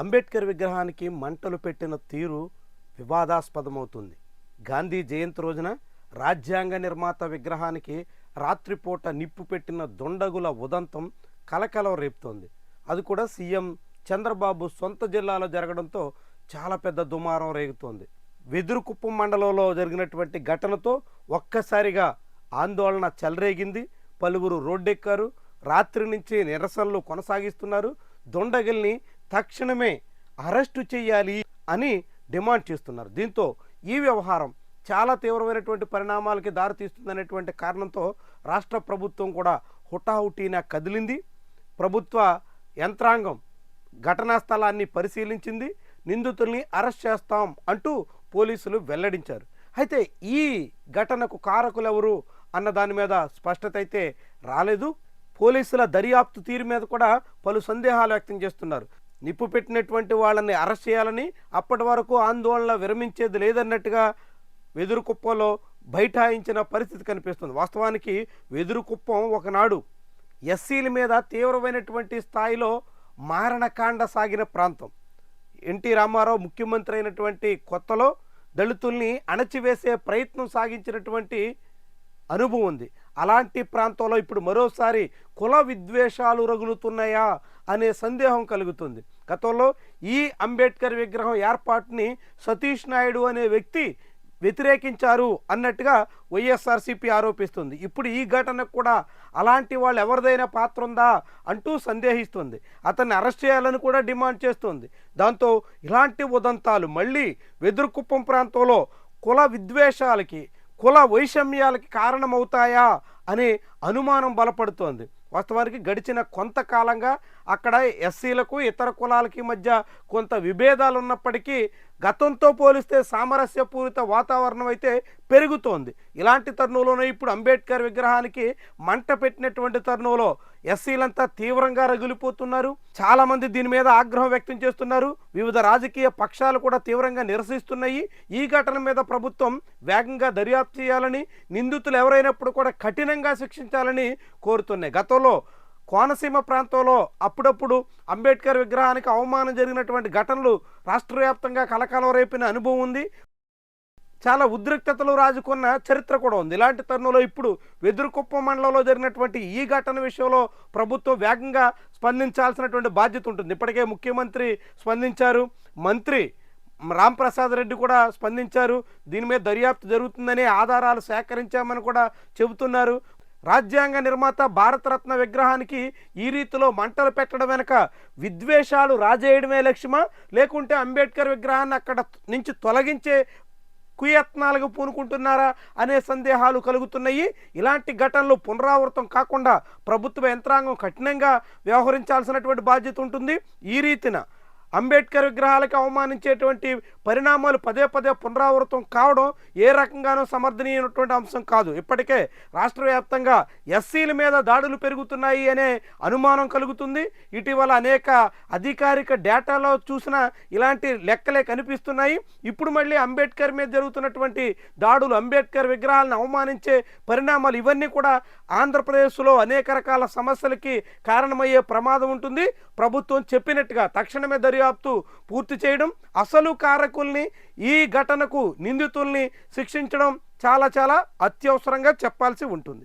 అంబేద్కర్ విగ్రహానికి మంటలు పెట్టిన తీరు వివాదాస్పదమవుతుంది. గాంధీ జయంతి రోజున రాజ్యాంగ నిర్మాత విగ్రహానికి రాత్రిపూట నిప్పు పెట్టిన దొండగుల ఉదంతం కలకలం రేపుతోంది. అది కూడా సీఎం చంద్రబాబు సొంత జిల్లాలో జరగడంతో చాలా పెద్ద దుమారం రేగుతోంది. వెదురుకుప్పం మండలంలో జరిగినటువంటి ఘటనతో ఒక్కసారిగా ఆందోళన చెలరేగింది. పలువురు రోడ్డెక్కారు. రాత్రి నుంచి నిరసనలు కొనసాగిస్తున్నారు. దొండగిల్ని తక్షణమే అరెస్టు చేయాలి అని డిమాండ్ చేస్తున్నారు. దీంతో ఈ వ్యవహారం చాలా తీవ్రమైనటువంటి పరిణామాలకి దారితీస్తుందనేటువంటి కారణంతో రాష్ట్ర ప్రభుత్వం కూడా హుటాహుటీన కదిలింది. ప్రభుత్వ యంత్రాంగం ఘటనా స్థలాన్ని పరిశీలించింది. నిందితుల్ని అరెస్ట్ చేస్తాం అంటూ పోలీసులు వెల్లడించారు. అయితే ఈ ఘటనకు కారకులెవరు అన్న దాని మీద స్పష్టత అయితే రాలేదు. పోలీసుల దర్యాప్తు తీరు మీద కూడా పలు సందేహాలు వ్యక్తం చేస్తున్నారు. నిప్పు పెట్టినటువంటి వాళ్ళని అరెస్ట్ చేయాలని అప్పటి వరకు ఆందోళన విరమించేది లేదన్నట్టుగా వెదురుకుప్పలో బైఠాయించిన పరిస్థితి కనిపిస్తుంది. వాస్తవానికి వెదురుకుప్పం ఒకనాడు ఎస్సీల మీద తీవ్రమైనటువంటి స్థాయిలో మారణకాండ సాగిన ప్రాంతం. ఎన్టీ రామారావు ముఖ్యమంత్రి అయినటువంటి కొత్తలో దళితుల్ని అణచివేసే ప్రయత్నం సాగించినటువంటి అనుభవం ఉంది. అలాంటి ప్రాంతంలో ఇప్పుడు మరోసారి కుల విద్వేషాలు రగులుతున్నాయా? అనే సందేహం కలుగుతుంది. గతంలో ఈ అంబేద్కర్ విగ్రహం ఏర్పాటుని సతీష్ నాయుడు అనే వ్యక్తి వ్యతిరేకించారు అన్నట్టుగా వైఎస్ఆర్సీపీ ఆరోపిస్తుంది. ఇప్పుడు ఈ ఘటనకు కూడా అలాంటి వాళ్ళు ఎవరిదైనా పాత్ర ఉందా అంటూ సందేహిస్తుంది. అతన్ని అరెస్ట్ చేయాలని కూడా డిమాండ్ చేస్తుంది. దాంతో ఇలాంటి ఉదంతాలు మళ్ళీ వెదురుకుప్పం ప్రాంతంలో కుల విద్వేషాలకి కుల వైషమ్యాలకి కారణమవుతాయా అనే అనుమానం బలపడుతోంది. వాస్తవానికి గడిచిన కొంతకాలంగా అక్కడ ఎస్సీలకు ఇతర కులాలకి మధ్య కొంత విభేదాలు ఉన్నప్పటికీ గతంతో పోలిస్తే సామరస్యపూరిత వాతావరణం అయితే పెరుగుతోంది. ఇలాంటి తరుణంలోనే ఇప్పుడు అంబేద్కర్ విగ్రహానికి మంట పెట్టినటువంటి తరుణంలో ఎస్సీలంతా తీవ్రంగా రగిలిపోతున్నారు. చాలామంది దీని మీద ఆగ్రహం వ్యక్తం చేస్తున్నారు. వివిధ రాజకీయ పక్షాలు కూడా తీవ్రంగా నిరసిస్తున్నాయి. ఈ ఘటన మీద ప్రభుత్వం వేగంగా దర్యాప్తు చేయాలని నిందితులు ఎవరైనప్పుడు కూడా కఠినంగా శిక్షించాలని కోరుతున్నాయి. గతంలో కోనసీమ ప్రాంతంలో అప్పుడప్పుడు అంబేద్కర్ విగ్రహానికి అవమానం జరిగినటువంటి ఘటనలు రాష్ట్ర వ్యాప్తంగా కలకాలం రేపిన అనుభవం ఉంది. చాలా ఉద్రిక్తతలు రాజుకున్న చరిత్ర కూడా ఉంది. ఇలాంటి తరుణంలో ఇప్పుడు వెదురుకుప్పం మండలంలో జరిగినటువంటి ఈ ఘటన విషయంలో ప్రభుత్వం వేగంగా స్పందించాల్సినటువంటి బాధ్యత ఉంటుంది. ఇప్పటికే ముఖ్యమంత్రి స్పందించారు. మంత్రి రాంప్రసాద్ రెడ్డి కూడా స్పందించారు. దీని మీద దర్యాప్తు జరుగుతుందనే ఆధారాలు సేకరించామని కూడా చెబుతున్నారు. రాజ్యాంగ నిర్మాత భారతరత్న విగ్రహానికి ఈ రీతిలో మంటలు పెట్టడం వెనక విద్వేషాలు రాజేయడమే లక్ష్యమా? లేకుంటే అంబేద్కర్ విగ్రహాన్ని అక్కడ నుంచి తొలగించే కుయత్నాలకు పూనుకుంటున్నారా అనే సందేహాలు కలుగుతున్నాయి. ఇలాంటి ఘటనలు పునరావృతం కాకుండా ప్రభుత్వ యంత్రాంగం కఠినంగా వ్యవహరించాల్సినటువంటి బాధ్యత ఉంటుంది. ఈ రీతిన అంబేద్కర్ విగ్రహాలకు అవమానించేటువంటి పరిణామాలు పదే పదే పునరావృతం కావడం ఏ రకంగానూ సమర్థనీయమైనటువంటి అంశం కాదు. ఇప్పటికే రాష్ట్ర వ్యాప్తంగా ఎస్సీల మీద దాడులు పెరుగుతున్నాయి అనే అనుమానం కలుగుతుంది. ఇటీవల అనేక అధికారిక డేటాలో చూసిన ఇలాంటి లెక్కలే కనిపిస్తున్నాయి. ఇప్పుడు మళ్ళీ అంబేద్కర్ మీద జరుగుతున్నటువంటి దాడులు అంబేద్కర్ విగ్రహాలను అవమానించే పరిణామాలు ఇవన్నీ కూడా ఆంధ్రప్రదేశ్లో అనేక రకాల సమస్యలకి కారణమయ్యే ప్రమాదం ఉంటుంది. ప్రభుత్వం చెప్పినట్టుగా తక్షణమే దర్యాప్తు దర్యాప్తు పూర్తి చేయడం అసలు కారకుల్ని ఈ ఘటనకు నిందితుల్ని శిక్షించడం చాలా చాలా అత్యవసరంగా చెప్పాల్సి ఉంటుంది.